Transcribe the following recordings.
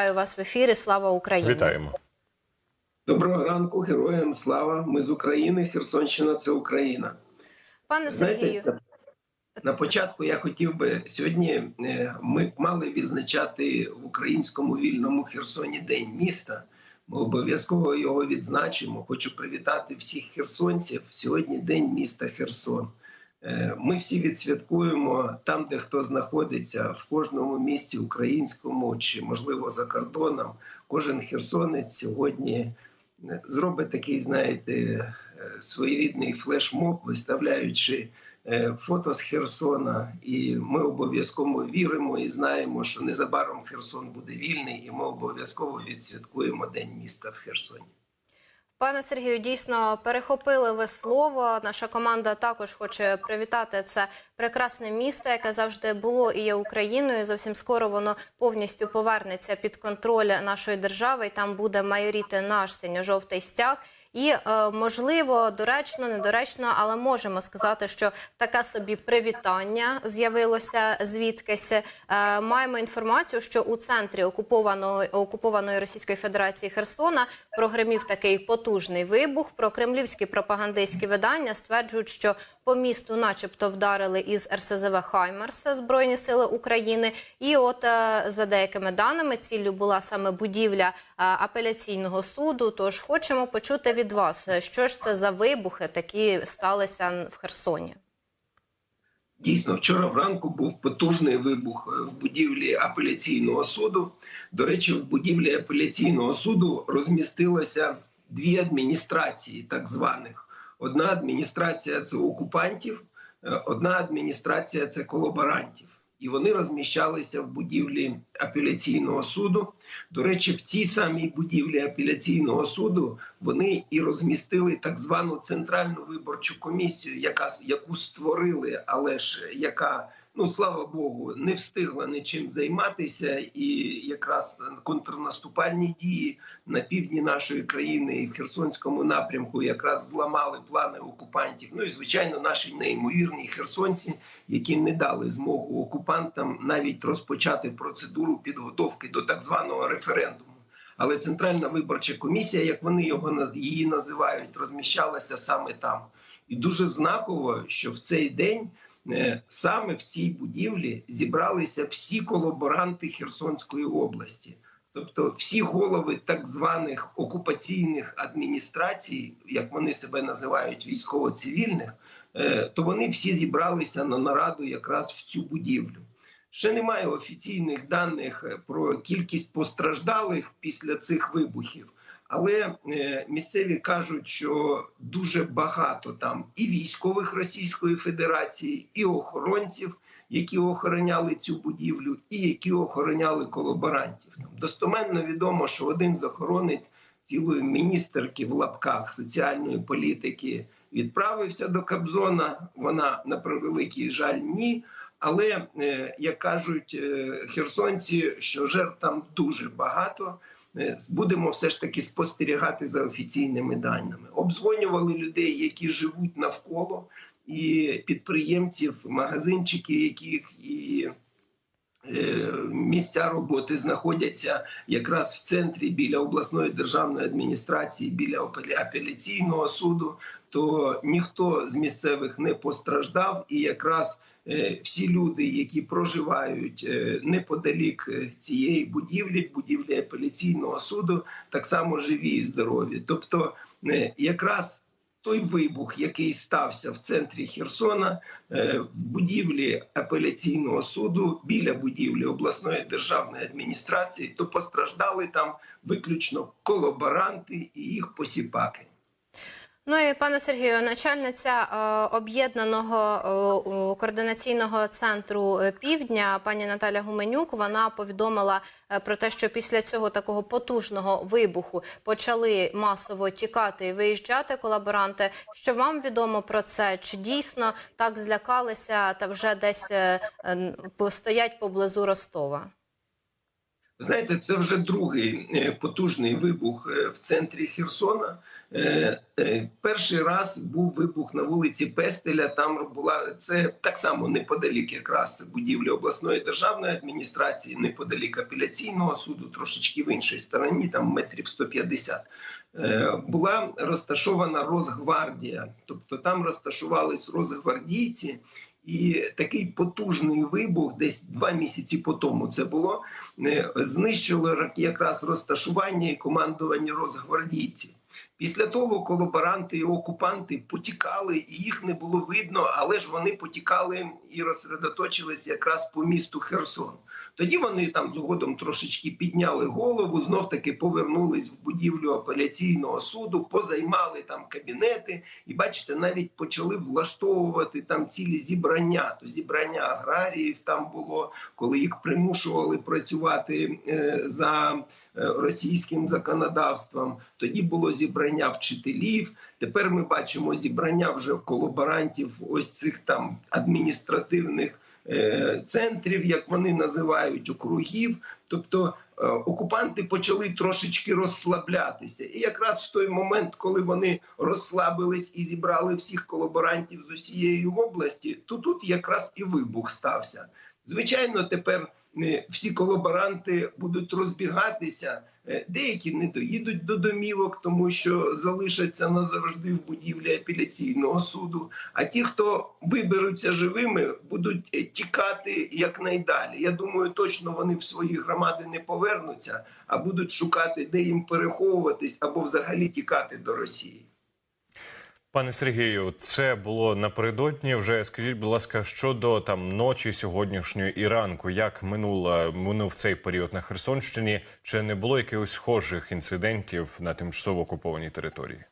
Вітаю вас в ефірі. Слава Україні! Вітаємо. Доброго ранку, героям слава! Ми з України. Херсонщина це Україна. Пане Сергію, Знаєте, на початку я хотів би сьогодні. е, Ми мали відзначати в українському вільному Херсоні День міста. Ми обов'язково його відзначимо. Хочу привітати всіх херсонців. Сьогодні День міста Херсон. Е, Ми всі відсвяткуємо там, де хто знаходиться, в кожному місті українському чи можливо за кордоном. Кожен херсонець сьогодні е, зробить такий, знаєте, е, своєрідний флешмоб, виставляючи фото з Херсона. І ми обов'язково віримо і знаємо, що незабаром Херсон буде вільний, і ми обов'язково відсвяткуємо День міста в Херсоні. Пане Сергію, дійсно перехопили ви слово. Наша команда також хоче привітати це прекрасне місто, яке завжди було і є Україною. Зовсім скоро воно повністю повернеться під контроль нашої держави, і там буде майоріти наш синьо-жовтий стяг. І е, можливо, доречно, недоречно, але можемо сказати, що таке собі привітання з'явилося звідкись. Е, маємо інформацію, що у центрі окупованої окупованої Російської Федерації Херсона прогремів такий потужний вибух. Про кремлівські пропагандистські видання стверджують, що по місту, начебто, вдарили із РСЗВ Хаймерс Збройні Сили України. І от е, за деякими даними ціллю була саме будівля апеляційного суду. Тож хочемо почути від вас, е, що ж це за вибухи такі сталися в Херсоні. Дійсно, вчора вранку був потужний вибух е, в будівлі апеляційного суду. До речі, в будівлі апеляційного суду розмістилося дві адміністрації, так званих. Одна адміністрація це окупантів, е, одна адміністрація це колаборантів. І вони розміщалися в будівлі апеляційного суду. До речі, в цій самій будівлі апеляційного суду вони і розмістили так звану центральну виборчу комісію, яка яку створили, але ж яка ну слава Богу не встигла нічим займатися, і якраз контрнаступальні дії на півдні нашої країни і в Херсонському напрямку якраз зламали плани окупантів. Ну і звичайно, наші неймовірні херсонці, які не дали змогу окупантам навіть розпочати процедуру підготовки до так званого референдуму. Але центральна виборча комісія, як вони його її називають, розміщалася саме там. І дуже знаково, що в цей день саме в цій будівлі зібралися всі колаборанти Херсонської області. Тобто всі голови так званих окупаційних адміністрацій, як вони себе називають, військово-цивільних, е, то вони всі зібралися на нараду якраз в цю будівлю. Ще немає офіційних даних е, про кількість постраждалих після цих вибухів, але е, місцеві кажуть, що дуже багато там і військових Російської Федерації, і охоронців, які охороняли цю будівлю, і які охороняли колаборантів. Там достоменно відомо, що один з охоронець цілої міністерки в лапках соціальної політики відправився до Кобзона. Вона на превеликий жаль ні. Але е, як кажуть е, херсонці, що жертв там дуже багато. Е, Будемо все ж таки спостерігати за офіційними даними. Обзвонювали людей, які живуть навколо, і підприємців, магазинчики, яких і місця роботи знаходяться якраз в центрі біля обласної державної адміністрації, біля апеляційного суду. То ніхто з місцевих не постраждав, і якраз е, всі люди, які проживають е, неподалік е, цієї будівлі, будівлі апеляційного суду, так само живі і здорові. Тобто, е, якраз той вибух, який стався в центрі Херсона, е, в будівлі апеляційного суду, біля будівлі обласної державної адміністрації, то постраждали там виключно колаборанти і їх посіпаки. Ну і пане Сергію, начальниця е, об'єднаного е, координаційного центру е, Півдня, пані Наталя Гуменюк, вона повідомила про те, що після цього такого потужного вибуху почали масово тікати і виїжджати колаборанти. Що вам відомо про це? Чи дійсно так злякалися та вже десь стоять поблизу Ростова? Знаєте, це вже другий е, потужний вибух е, в центрі Херсона. Е, Перший раз був вибух на вулиці Пестеля. Там була це так само неподалік, якраз будівлі обласної державної адміністрації, неподалік апеляційного суду, трошечки в іншій стороні, там метрів 150. Е, Була розташована Росгвардія, тобто там розташувались розгвардійці. І такий потужний вибух, десь два місяці по тому це було, е, знищило ра- якраз розташування і командування розгвардійців. Після того колаборанти і окупанти потікали, і їх не було видно, але ж вони потікали і розсередоточились якраз по місту Херсон. Тоді вони там згодом трошечки підняли голову, знов таки повернулись в будівлю апеляційного суду, позаймали там кабінети, і бачите, навіть почали влаштовувати там цілі зібрання. То зібрання аграріїв там було, коли їх примушували працювати е, за російським законодавством. Тоді було зібрання вчителів. Тепер ми бачимо зібрання вже колаборантів, ось цих там адміністративних е, центрів, як вони називають, округів. Тобто е, окупанти почали трошечки розслаблятися. І якраз в той момент, коли вони розслабились і зібрали всіх колаборантів з усієї області, то тут якраз і вибух стався. Звичайно, тепер е, всі колаборанти будуть розбігатися. Е, Деякі не доїдуть до домівок, тому що залишаться назавжди в будівлі апеляційного суду. А ті, хто виберуться живими, будуть е, тікати якнайдалі. Я думаю, точно вони в свої громади не повернуться, а будуть шукати, де їм переховуватись або взагалі тікати до Росії. Пане Сергію, це було напередодні. Вже скажіть, будь ласка, щодо там ночі сьогоднішньої і ранку, як минула минув цей період на Херсонщині? Чи не було якихось схожих інцидентів на тимчасово окупованій території?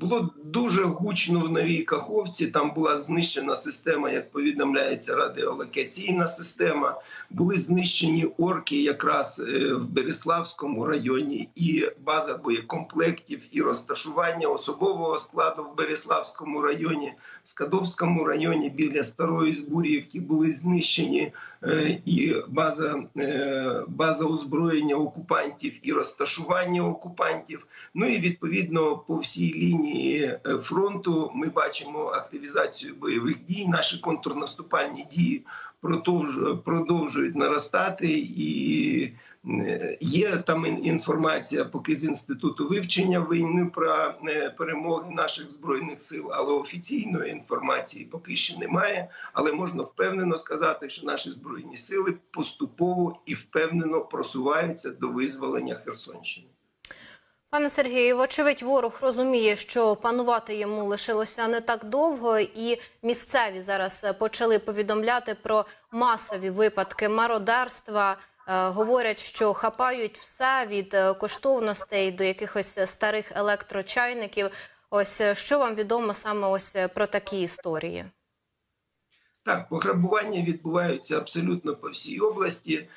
Було дуже гучно в новій Каховці. Там була знищена система, як повідомляється, радіолокаційна система. Були знищені орки якраз е, в Береславському районі, і база боєкомплектів, і розташування особового складу в Береславському районі, в Скадовському районі біля старої Збурівки були знищені е, і база, е, база озброєння окупантів, і розташування окупантів. Ну і відповідно по всій лінії е, фронту ми бачимо активізацію бойових дій. Наші контрнаступальні дії продовж- продовжують наростати, і е, є там інформація поки з інституту вивчення війни про е, перемоги наших збройних сил, але офіційної інформації поки що немає. Але можна впевнено сказати, що наші збройні сили поступово і впевнено просуваються до визволення Херсонщини. Пане Сергію, вочевидь, ворог розуміє, що панувати йому лишилося не так довго, і місцеві зараз почали повідомляти про масові випадки мародерства. Е, Говорять, що хапають все від е, коштовностей до якихось старих електрочайників. Ось е, що вам відомо саме ось про такі історії? Так, пограбування відбуваються абсолютно по всій області.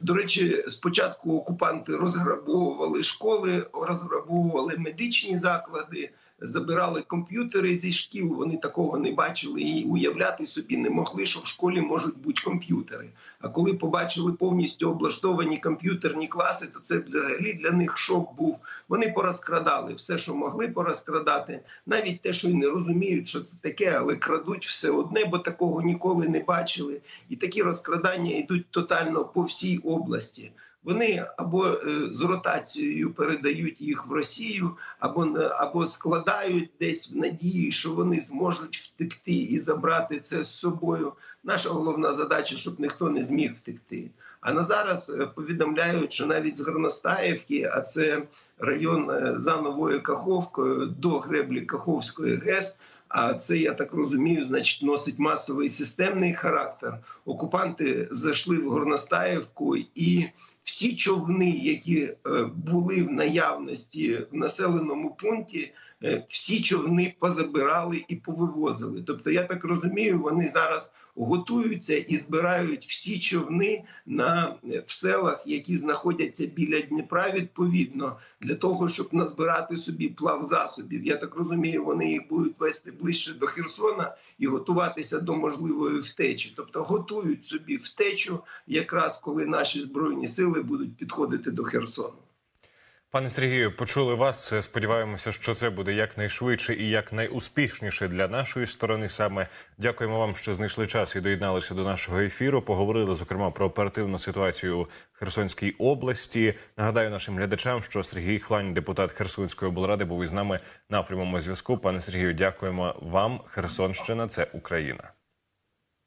До речі, спочатку окупанти розграбовували школи, розграбовували медичні заклади, забирали комп'ютери зі шкіл. Вони такого не бачили і уявляти собі не могли, що в школі можуть бути комп'ютери. А коли побачили повністю облаштовані комп'ютерні класи, то це взагалі для них шок був. Вони порозкрадали все, що могли порозкрадати, навіть те, що й не розуміють, що це таке, але крадуть все одне, бо такого ніколи не бачили. І такі розкрадання йдуть тотально по всій області. Вони або е, з ротацією передають їх в Росію, або або складають десь в надії, що вони зможуть втекти і забрати це з собою. Наша головна задача, щоб ніхто не зміг втекти. А на зараз е, повідомляють, що навіть з Горностаївки, а це район е, за новою Каховкою до греблі Каховської ГЕС. А це я так розумію, значить, носить масовий системний характер. Окупанти зайшли в Горностаївку і всі човни, які е, були в наявності в населеному пункті, всі човни позабирали і повивозили. Тобто, я так розумію, вони зараз готуються і збирають всі човни на е, в селах, які знаходяться біля Дніпра, відповідно для того, щоб назбирати собі плав засобів. Я так розумію, вони їх будуть вести ближче до Херсона і готуватися до можливої втечі. Тобто готують собі втечу, якраз коли наші збройні сили будуть підходити до Херсону. Пане Сергію, почули вас. Сподіваємося, що це буде якнайшвидше і якнайуспішніше для нашої сторони. Саме дякуємо вам, що знайшли час і доєдналися до нашого ефіру. Поговорили зокрема про оперативну ситуацію у Херсонській області. Нагадаю нашим глядачам, що Сергій Хлань, депутат Херсонської облради, був із нами на прямому зв'язку. Пане Сергію, дякуємо вам. Херсонщина це Україна.